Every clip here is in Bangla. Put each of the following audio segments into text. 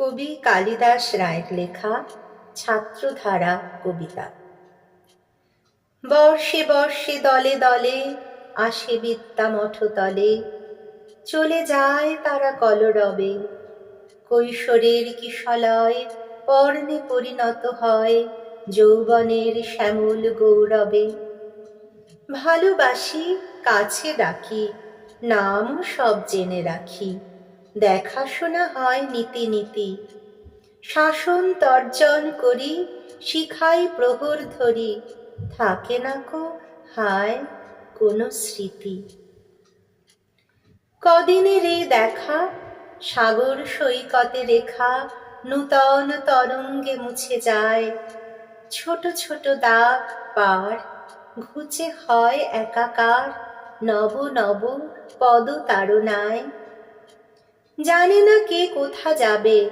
কবি কালিদাস রায়ের লেখা ছাত্রধারা কবিতা। বর্ষে বর্ষে দলে দলে, আসে বিদ্যা মঠতলে, চলে যায় তারা কলরবে। কৈশোরের কিশলয় পর্ণে পরিণত হয় যৌবনের শ্যামল গৌরবে। ভালোবাসি, কাছে ডাকি নাম সব জেনে রাখি। দেখাশোনা হয় নীতি নীতি। শাসন তর্জন করি, শিখাই প্রহর ধরি। থাকে না কো, হায়, কোনো স্মৃতি। কদিনের এই দেখা, সাগর সৈকতে রেখা, নূতন তরঙ্গে মুছে যায়। ছোট ছোট দাগ পার, ঘুচে হয় একাকার, নব নব পদ তাড়নায় জানে না কে কোথা যাবে।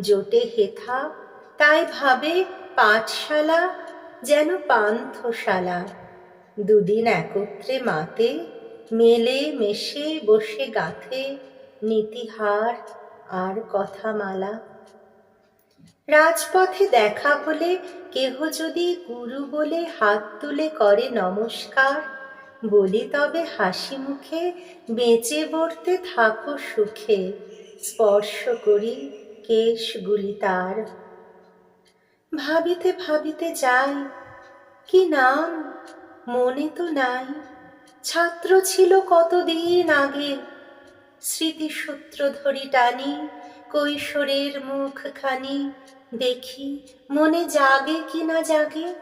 জোটে হেথা, তাই ভাবে পাঠশালা যেন পান্থশালা। দুদিন একত্রে মাতে, মেলে মেশে বসে গাথে, নীতিহার আর কথামালা। রাজপথে দেখা হলে কেহ যদি গুরু বলে হাত তুলে করে নমস্কার বলি, তবে হাসি মুখে বেঁচে বর্তে থাকো সুখে, স্পর্শ করি কেশগুলি তার। ভাবিতে ভাবিতে যাই, কি নাম? মনে তো নাই। ছাত্র ছিল কতদিন আগে? স্মৃতিসূত্র ধরি টানি, কৈশোরের মুখখানি দেখি, মনে জাগে কি না জাগে?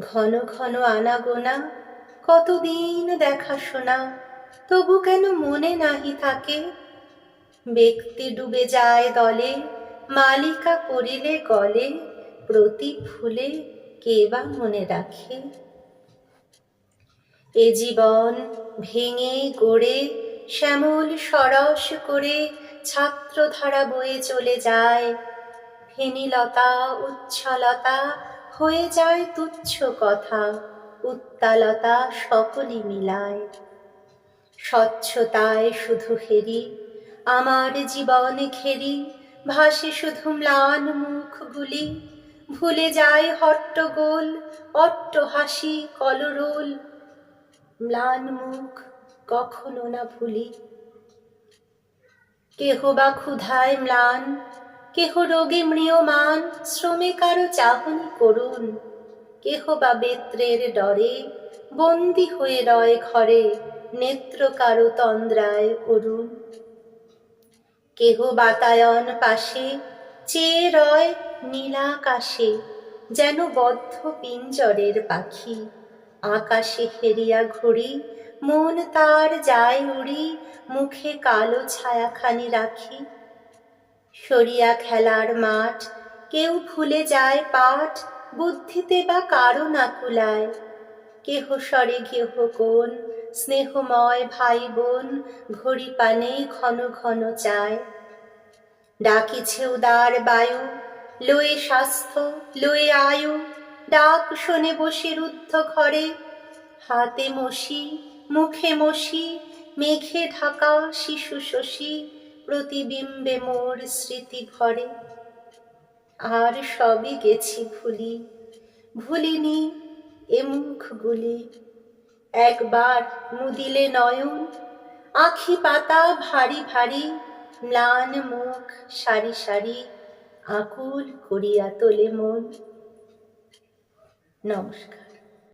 ঘন ঘন আনাগোনা কতদিন দেখাশোনা? তবু কেন মনে নাহি থাকে? ব্যক্তি ডুবে যায় দলে, মালিকা করিলে গলে, প্রতি ফুলে কে বা মনে রাখে? এ জীবন ভেঙে গড়ে, শ্যামল সরস করে ছাত্রধারা বয়ে চলে যায়। ফেনিলতা উচ্ছলতা হয়ে যায় তুচ্ছ কথা। উত্তালতা সকলই মিলায়। স্বচ্ছতায় শুধু হেরি, আমার জীবন ঘেরি, ভাসে শুধু ম্লান মুখগুলি। ভুলে যায় হট্টগোল, অট্ট হাসি কলরোল। ম্লান মুখ কখনো না ভুলি। কেহ বা ক্ষুধায় ম্লান, কেহ রোগে মৃয়মান শ্রমে কারও চাহনি করুন। কেহ বা বেত্রের ডরে, বন্দি হয়ে রয় ঘরে, নেত্র কারও তন্দ্রায় অরুণ। কেহ বাতায়ন পাশে, চেয়ে রয় নীলাকাশে, যেন বদ্ধ পিঞ্জরের পাখি। আকাশে হেরিয়া ঘুরি মন তার যায় উড়ি, মুখে কালো ছায়াখানি রাখি। সরিয়া খেলার মাঠ, কেউ ভুলে যায় পাঠ বুদ্ধিতে বা কারও না কুলায় কেহ স্বরে গেহ কোন স্নেহময় ভাই বোন ঘড়ি পানে ঘন ঘন চায়। ডাকিছে উদার বায়ু, লয়ে স্বাস্থ্য, লয়ে আয়ু, ডাক শোনে বসে রুদ্ধ ঘরে। হাতে মশি, মুখে মশি, মেঘে ঢাকা শিশু শশী, প্রতিবিম্বে মোর স্মৃতি ভরে আর সবই গেছি ভুলি, ভুলিনি এ মুখগুলি। একবার মুদিলে নয়ন, আখি পাতা ভারী ভারী, ম্লান মুখ সারি সারি, আকুল করিয়া তোলে মন। নমস্কার।